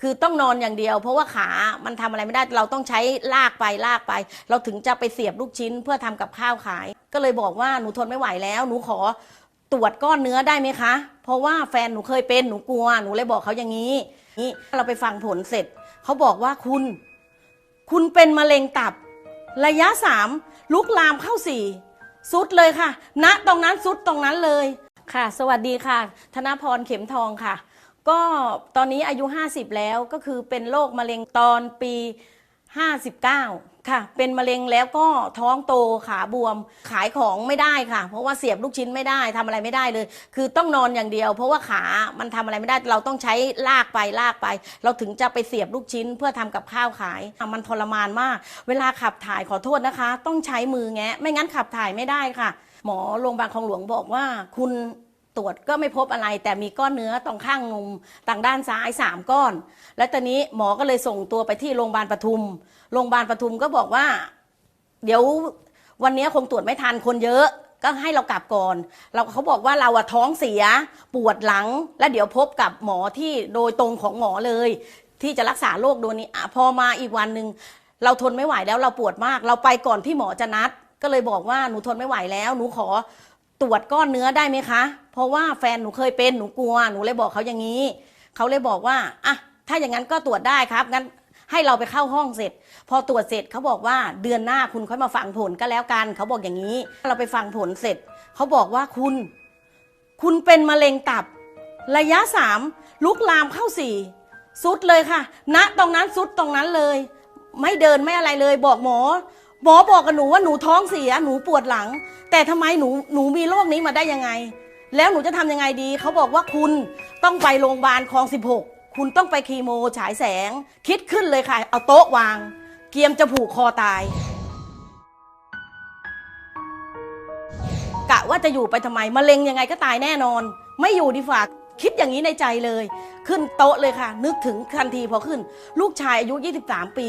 คือต้องนอนอย่างเดียว เพราะว่าขามันทำอะไรไม่ได้เราต้องใช้ลากไปลากไป เราถึงจะไปเสียบลูกชิ้นเพื่อทำกับข้าวขาย ก็เลยบอกว่าหนูทนไม่ไหวแล้ว หนูขอตรวจก้อนเนื้อได้ไหมคะ เพราะว่าแฟนหนูเคยเป็นหนูกลัวหนูเลยบอกเขาอย่างนี้นี่เราไปฟังผลเสร็จเขาบอกว่าคุณ คุณเป็นมะเร็งตับ ระยะสามลุกลามเข้าสี่สุดเลยค่ะณตรงนั้นสุดตรงนั้นเลยค่ะ สวัสดีค่ะ ธนพรเข็มทองค่ะ ก็ตอนนี้อายุ 50 แล้วก็คือเป็นโรคมะเร็งตอนปี 59 ค่ะ เป็นมะเร็งแล้วก็ท้องโตขาบวมขายของไม่ได้ค่ะ เพราะว่าเสียบลูกชิ้นไม่ได้ทำอะไรไม่ได้เลย คือต้องนอนอย่างเดียว เพราะว่าขามันทำอะไรไม่ได้ เราต้องใช้ลากไปลากไป เราถึงจะไปเสียบลูกชิ้นเพื่อทำกับข้าวขาย มันทรมานมาก เวลาขับถ่ายขอโทษนะคะ ต้องใช้มือแงะ ไม่งั้นขับถ่ายไม่ได้ค่ะ หมอโรงพยาบาลคลองหลวงบอกว่าคุณ ตรวจก็ไม่พบอะไร แต่มีก้อนเนื้อตรงข้างนมทางด้านซ้ายสามก้อน แล้วตอนนี้หมอก็เลยส่งตัวไปที่โรงพยาบาลปทุม โรงพยาบาลปทุมก็บอกว่า เดี๋ยววันนี้คงตรวจไม่ทันคนเยอะก็ให้เรากลับก่อน เราเขาบอกว่าเราอะท้องเสียปวดหลัง แล้วเดี๋ยวพบกับหมอที่โดยตรงของหมอเลย ที่จะรักษาโรคโดยนี้อพอมาอีกวันหนึ่งเราทนไม่ไหวแล้วเราปวดมาก เราไปก่อนที่หมอจะนัด ก็เลยบอกว่าหนูทนไม่ไหวแล้ว หนูขอตรวจก้อนเนื้อได้ไหมคะ เพราะว่าแฟนหนูเคยเป็นหนูกลัว หนูเลยบอกเขาอย่างนี้ เขาเลยบอกว่าอะถ้าอย่างนั้นก็ตรวจได้ครับงั้นให้เราไปเข้าห้องเสร็จ พอตรวจเสร็จเขาบอกว่าเดือนหน้าคุณค่อยมาฟังผลก็แล้วกัน เขาบอกอย่างนี้ เราไปฟังผลเสร็จ เขาบอกว่าคุณ คุณเป็นมะเร็งตับ ระยะสามลุกลามเข้าสี่สุดเลยค่ะณตรงนั้นสุดตรงนั้นเลย ไม่เดินไม่อะไรเลยบอกหมอ หมอบอกกับหนูว่าหนูท้องเสียหนูปวดหลัง แต่ทำไมหนูหนูมีโรคนี้มาได้ยังไง แล้วหนูจะทำยังไงดี เขาบอกว่าคุณต้องไปโรงพยาบาลคลอง 16 คุณต้องไปคีโมฉายแสง คิดขึ้นเลยค่ะ เอาโต๊ะวาง เกียมจะผูกคอตาย กะว่าจะอยู่ไปทำไมมะเร็งยังไงก็ตายแน่นอน ไม่อยู่ดีฝากคิดอย่างนี้ในใจเลย ขึ้นโต๊ะเลยค่ะ นึกถึงทันทีพอขึ้น ลูกชายอายุ 23 ปี